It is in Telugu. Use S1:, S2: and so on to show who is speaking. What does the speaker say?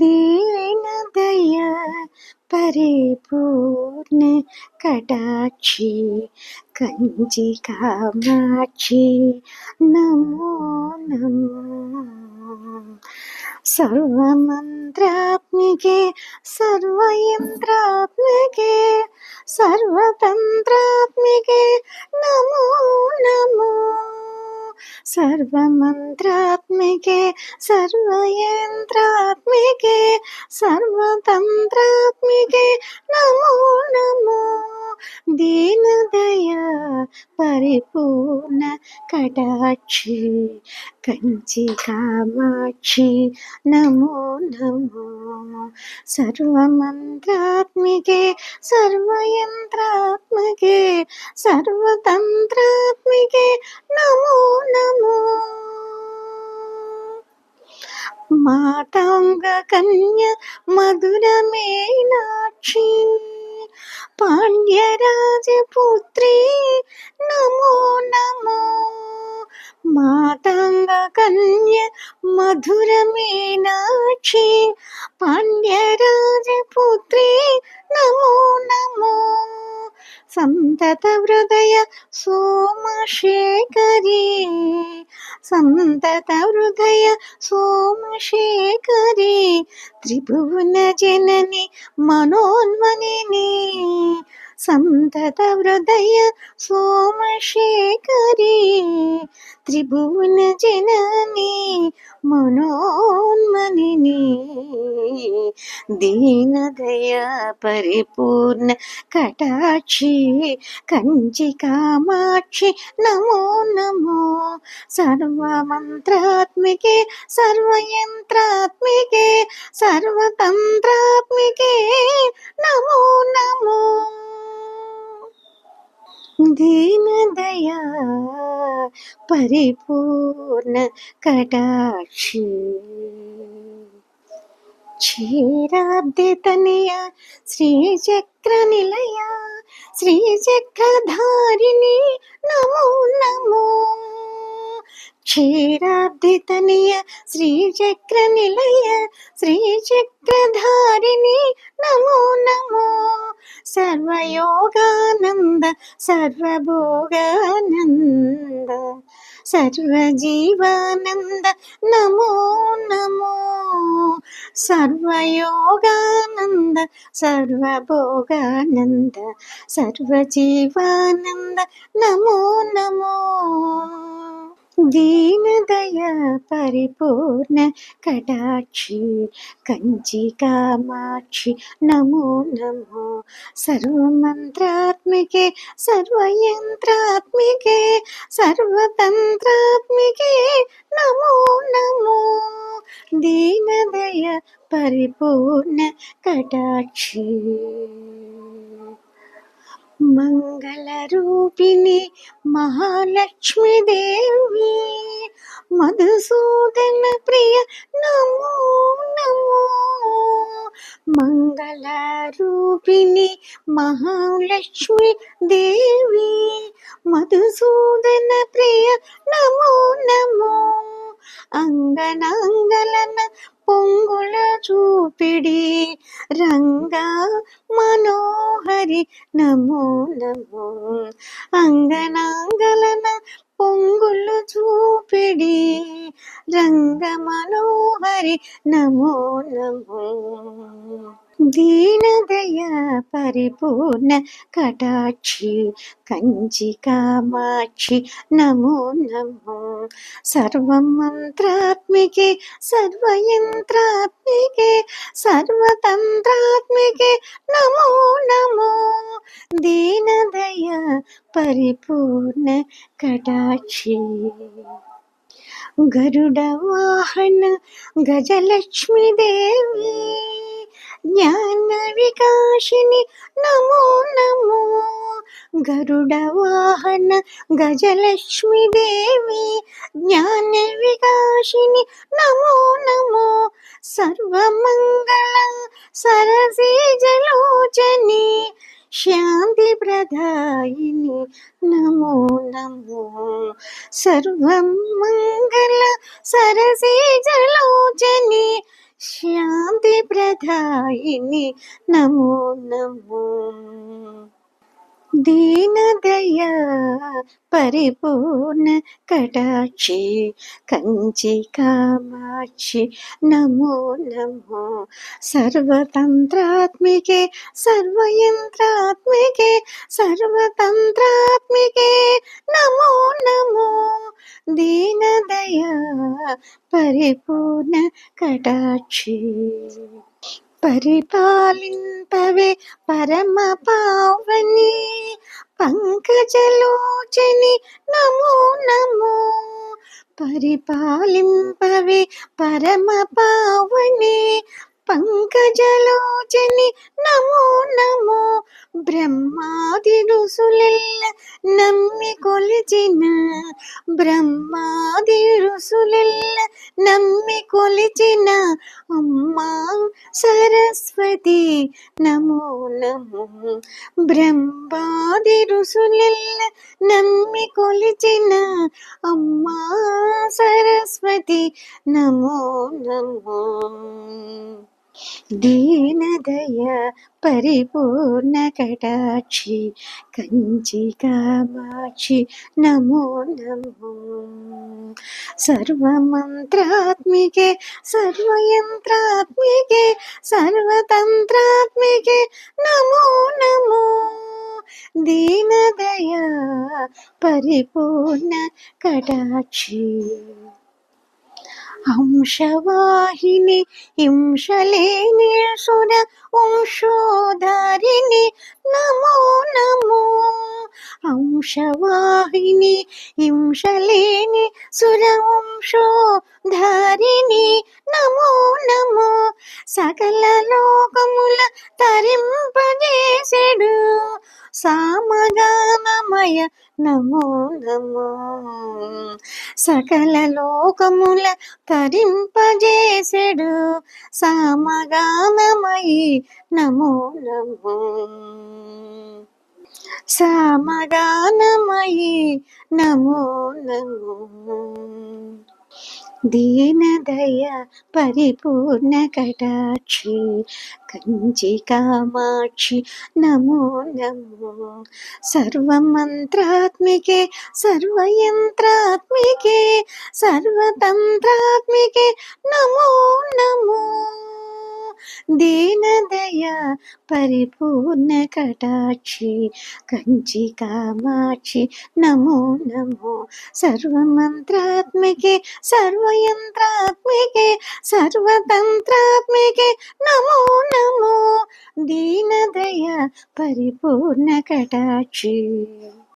S1: दीनदय परिपूर्ण कटाक्षी कंची कामाक्षी नमो नमो। सर्वमन्त्रात्मिके सर्वयन्त्रात्मिके सर्वतन्त्रात्मिके नमो नमो। सर्वमन्त्रात्मिके सर्वयन्त्रात्मिके सर्वतन्त्रात्मिके नमो नमो दीनदया परिपूर्ण कटाक्षी कंची कामाक्षी नमो नमो सर्वमन्त्रात्मिके सर्वयन्त्रात्मके सर्वतन्त्रात्मिके नमो नमो। माताङ्गकन्या मधुरमेनाक्षी पाण्ड्यराजपुत्री नमो नमो। माताङ्गकन्या मधुरमेनाक्षी पाण्ड्य సంతత హృదయ సోమశేఖరీ సంతత హృదయ సోమశేఖరీ త్రిభువన జనని మనోన్మని సంతత హృదయ సోమశేఖరీ త్రిభువన జనని మనోన్మని దీనదయ పరిపూర్ణ కటాక్షి కంచి కామాక్షి నమో నమో. సర్వమంత్రాత్మికే సర్వయంత్రాత్మికే సర్వతంత్రాత్మికే పరిపూర్ణ కటాక్షి. క్షీరాబ్దితనయ శ్రీచక్ర నిలయ శ్రీచక్రధారిణి నమో నమో. క్షీరాబ్దితనయ శ్రీచక్ర నిలయ శ్రీచక్రధారిణి నమో నమో. సర్వయోగానంద సర్వభోగానంద. సర్వజీవానంద నమో నమో. సర్వయోగానంద సర్వభోగానంద సర్వజీవానంద నమో నమో. దీనదయ పరిపూర్ణ కటాక్షి కంచి కామాక్షి నమో నమో సర్వమంత్రాత్మికే సర్వయంత్రాత్మికే సర్వతంత్రాత్మికే నమో నమో దీనదయ పరిపూర్ణ కటాక్షి మంగళరూపిణి మహాలక్ష్మీదేవి మధుసూదన ప్రియ నమో నమో. మంగళరూపిణి మహాలక్ష్మి దేవి మధుసూదన ప్రియ నమో నమో. అంగనాంగలన పొంగుల చూపిడి. రంగా మనోహరి నమో నమో. అంగనాంగలన పొంగులు చూపిడి. రంగ మనోహరి నమో నమో. దీనదయ పరిపూర్ణ కటాక్షి కంచి కామాక్షి నమో నమో. సర్వమంత్రాత్మికే సర్వయంత్రాత్మికే సర్వతంత్రాత్మికే నమో నమో. దీనదయ పరిపూర్ణ కటాక్షి. గరుడ వాహన గజలక్ష్మీదేవి జ్ఞాన వికాసిని నమో నమో. గరుడ వాహన గజలక్ష్మీదేవి జ్ఞాన వికాసిని నమో నమో. సర్వమంగళ సరసీజలోచని శాంతి ప్రదాయిని నమో నమో. సర్వం మంగళ సరసీజలోచని శాంతి ప్రదాయిని నమో నమో. దీనదయ పరిపూర్ణ కటాక్షి కంచి కామాక్షి నమో నమో. సర్వతంత్రాత్మికే సర్వయంత్రాత్మికే సర్వతంత్రాత్మికే నమో నమో. దీనదయా పరిపూర్ణ కటాక్షి. పరిపాలింపవే పరమ పావని. పంకజలోచని నమో నమో. పరిపాలింపవే పరమ పావని. పంకజలోచని నమో నమో. బ్రహ్మాది రుసులెల్ల నమ్మి కొలిచిన బ్రహ్మాది రుసులెల్ల నమ్మి కొలిచిన అమ్మా సరస్వతి. నమో నమో. బ్రహ్మాది రుసులెల్ల నమ్మి కొలిచిన అమ్మా సరస్వతి. నమో నమో. దీనదయ పరిపూర్ణ కటాక్షి కంచి కామాక్షి నమో నమో సర్వమంత్రాత్మికే సర్వయంత్రాత్మికే సర్వతంత్రాత్మికే నమో నమో దీనదయ పరిపూర్ణ కటాక్షి అంశవాహిని హింసలేని సుర వంశోధారిణి నమో నమో. అంశవాహిని హింసలేని సుర వంశోధారిణి నమో నమో. సకల లోకముల తరింపజేసెడు శివాయ నమో నమో. సకల లోకముల తరింపజేసెడు సామగానమయి నమో నమో. సామగానమయి నమో నమో. దీనదయ పరిపూర్ణ కటాక్షి కంచి కామాక్షి నమో నమో. సర్వమంత్రాత్మికే సర్వయంత్రాత్మికే సర్వతంత్రాత్మికే నమో నమో. దీనదయ పరిపూర్ణ కటాక్షి కంచి కామాక్షి నమో నమో సర్వమంత్రాత్మికే సర్వయంత్రాత్మికే సర్వతంత్రాత్మికే నమో నమో దీనదయ పరిపూర్ణ కటాక్షి